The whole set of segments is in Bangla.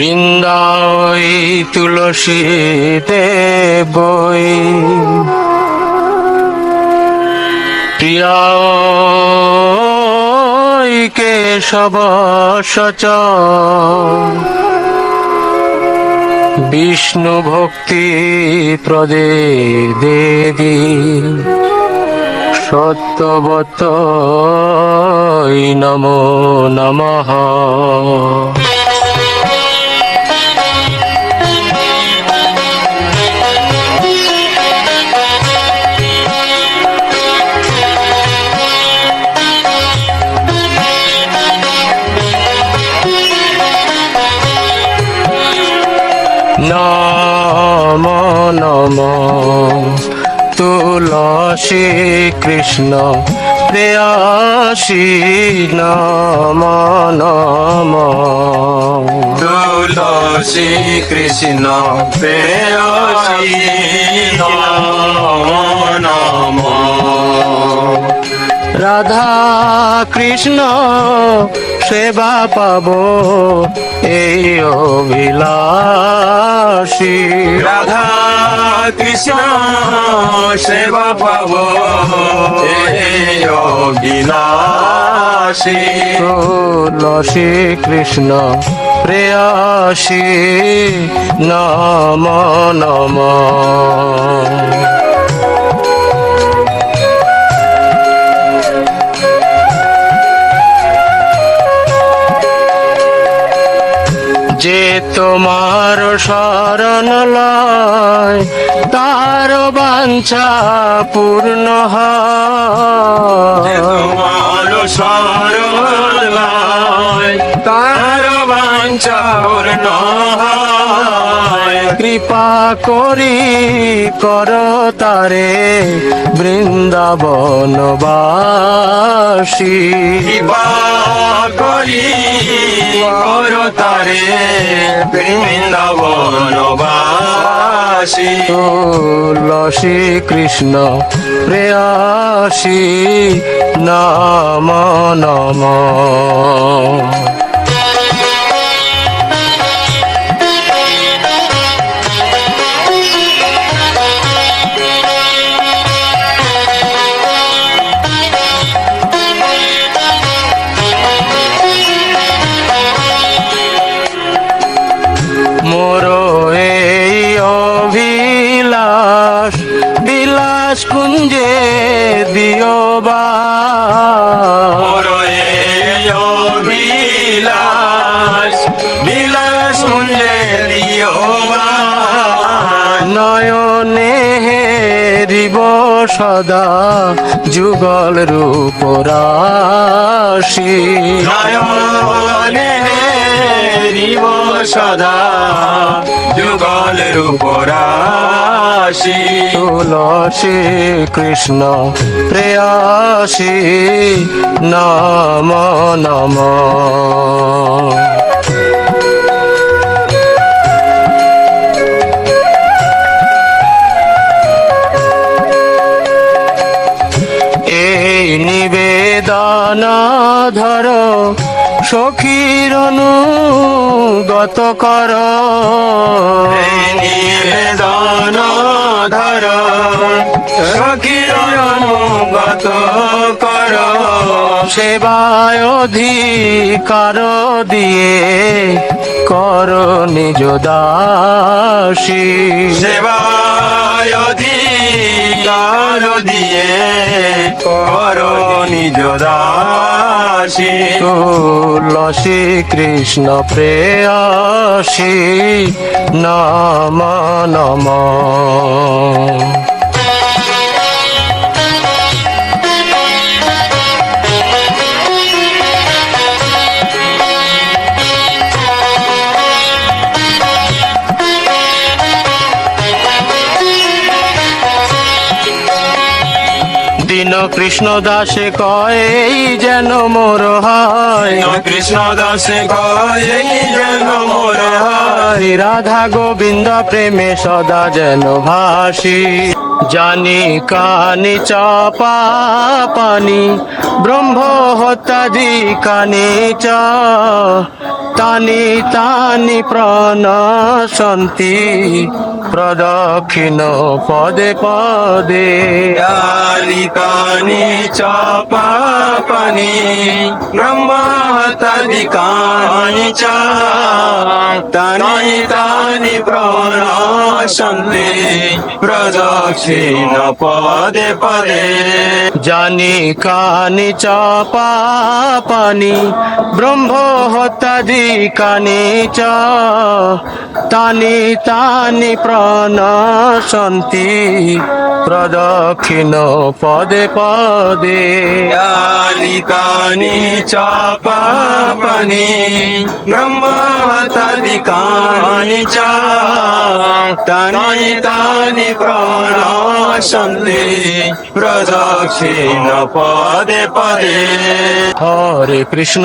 বৃন্দাই তুলসী দেবই। প্রিয়াই কেশব সচ। বিষ্ণু ভক্তি প্রদে দেবী। সত্যবত নমো নমঃ। নম নম তুলসী কৃষ্ণ প্রেয়াসী নম নম। তুলসী কৃষ্ণ প্রেয়সী নম নম। রাধা কৃষ্ণ সেবা পাব এই অভিলাষী। রাধা কৃষ্ণ সেবা পাব বিলাসী তুলসী কৃষ্ণ প্রেয়াসী নম নম। তোমার শরণ লয় তার বাঞ্ছা পূর্ণ হয়। তোমার লয় তার বাঞ্ছা পূর্ণ হয়। কৃপা করি কর তারে বৃন্দাবনবাসী কৃপা করি কর তারে বৃন্দাবনবাসী তুলসী কৃষ্ণ প্রেয়াসী নাম নম। সদা যুগল রূপ রাশি সদা যুগল রূপরাশি। তুলসী কৃষ্ণ প্রেয়াসী নম নম। ধর সখীর অনুগত কর। নিবেদন ধর সখীর অনুগত কর। সেবায় অধিকার দিয়ে কর নিজ দাসী। সেবায় অধিকার দিয়ে কর নিজ দাসী। তুলসী কৃষ্ণ প্রেয়াসী নাম নম। দিন কৃষ্ণ দাসে কয় এই যেন মোর হয় কৃষ্ণ দাসে কয় যেন মোর হয়। রাধা গোবিন্দ প্রেমে সদা যেন ভাসি জানি কানি চাপা পানি, ব্রহ্ম হত্যাদি কানি চা। তানি প্রাণ সন্তি প্রদক্ষিণ পদে পদে। কালিকানি চাপা পানি ব্রহ্মতাদিকানি চা। তানি তানি প্রণাশন্তি প্রদক্ষিণ পদে পদে। জানি কানি চাপা ব্রহ্ম হত্যাদি কানি চা। তানি তানি প্রাণ সন্তি প্রদক্ষিণ পদে। পদে কালিকানি চাপা পানি ব্রহ্মতাদিকানি চা। তানি তানি প্রণাসন্তি প্রদক্ষিণ পদে পদে। হরে কৃষ্ণ।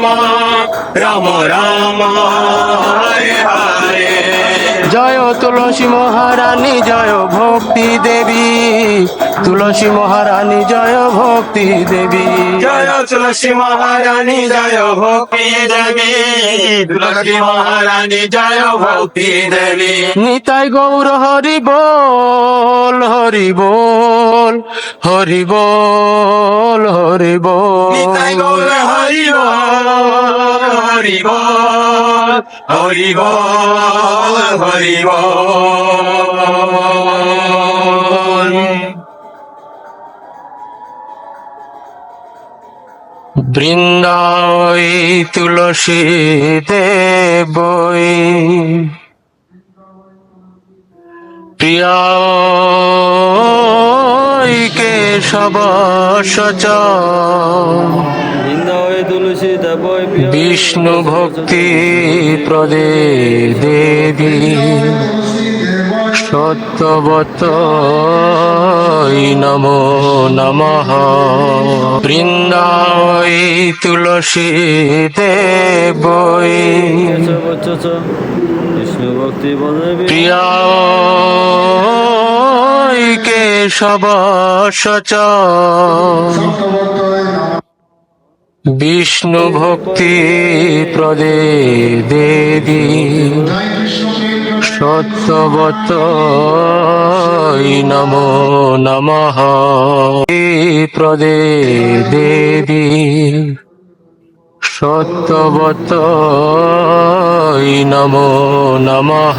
রাম রাম রাম হরে হরে। জয় তুলসী মহারানী জয় ভক্তি দেবী। তুলসী মহারানী জয় ভক্তি দেবী। জয় তুলসী মহারানী জয় ভক্তি দেবী। তুলসী মহারানী জয় ভক্তি দেবী। নিতাই গৌর হরি বল হরি বল হরি বল। বল হরি বল হরি বল হরি বল বৃন্দাই তুলসী দেবই। প্রিয় বিষ্ণু ভক্তি প্রদে দেবী। সত্যবত নমো নমঃ। বৃন্দাই তুলসী দেবই বচ্চ বিষ্ণু ভক্তি পদবী প্রিয়াই কেশব সচ বিষ্ণু ভক্তি প্রদে দেবী সত্যবত নমো নমঃ। প্রদে দেবী সত্যবত নমো নমঃ।